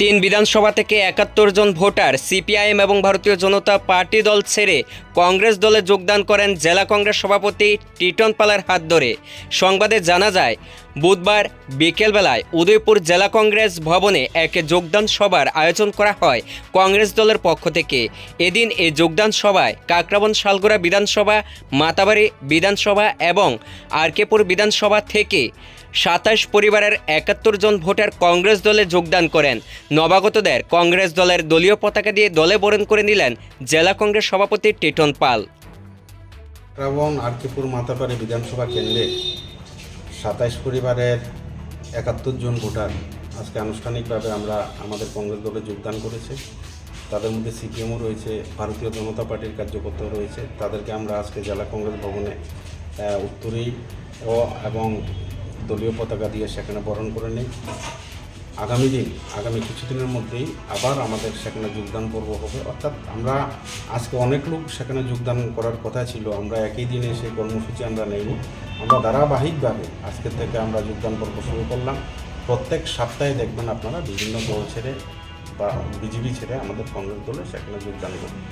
তিন বিধানসভা থেকে একাত্তর জন ভোটার, সিপিআইএম এবং ভারতীয় জনতা পার্টি দল ছেড়ে কংগ্রেস দলে যোগদান করেন জেলা কংগ্রেস সভাপতি টিটন পালের হাত ধরে। সংবাদে জানা যায়, বুধবার বিকেলবেলায় উদয়পুর জেলা কংগ্রেস ভবনে এক যোগদান সভার আয়োজন করা হয় কংগ্রেস দলের পক্ষ থেকে। এদিন এই যোগদান সভায় কাকরাবন শালগোড়া বিধানসভা, মাতাবাড়ি বিধানসভা এবং আরকেপুর বিধানসভা থেকে সাতাশ পরিবারের একাত্তর জন ভোটার কংগ্রেস দলে যোগদান করেন। নবাগতদের কংগ্রেস দলের দলীয় পতাকা দিয়ে দলে বরণ করে নিলেন জেলা কংগ্রেস সভাপতি টিটন পাল। রাবণ আরকিপুর মাতাপাড়ি বিধানসভা কেন্দ্রে সাতাইশ পরিবারের একাত্তর জন ভোটার আজকে আনুষ্ঠানিকভাবে আমরা আমাদের কংগ্রেস দলে যোগদান করেছে। তাদের মধ্যে সিপিএমও রয়েছে, ভারতীয় জনতা পার্টির কার্যকর্তাও রয়েছে। তাদেরকে আমরা আজকে জেলা কংগ্রেস ভবনে উত্তরেই ও এবং দলীয় পতাকা দিয়ে সেখানে বরণ করে নেই। আগামী দিন, আগামী কিছুদিনের মধ্যেই আবার আমাদের সেখানে যোগদান পর্ব হবে। অর্থাৎ আমরা আজকে অনেক লোক সেখানে যোগদান করার কথা ছিল, আমরা একই দিনে সেই কর্মসূচি আমরা নেইনি। আমরা ধারাবাহিকভাবে আজকের থেকে আমরা যোগদান পর্ব শুরু করলাম। প্রত্যেক সপ্তাহে দেখবেন আপনারা বিভিন্ন দল ছেড়ে বা বিজেপি ছেড়ে আমাদের কংগ্রেস দলে সেখানে যোগদান করবেন।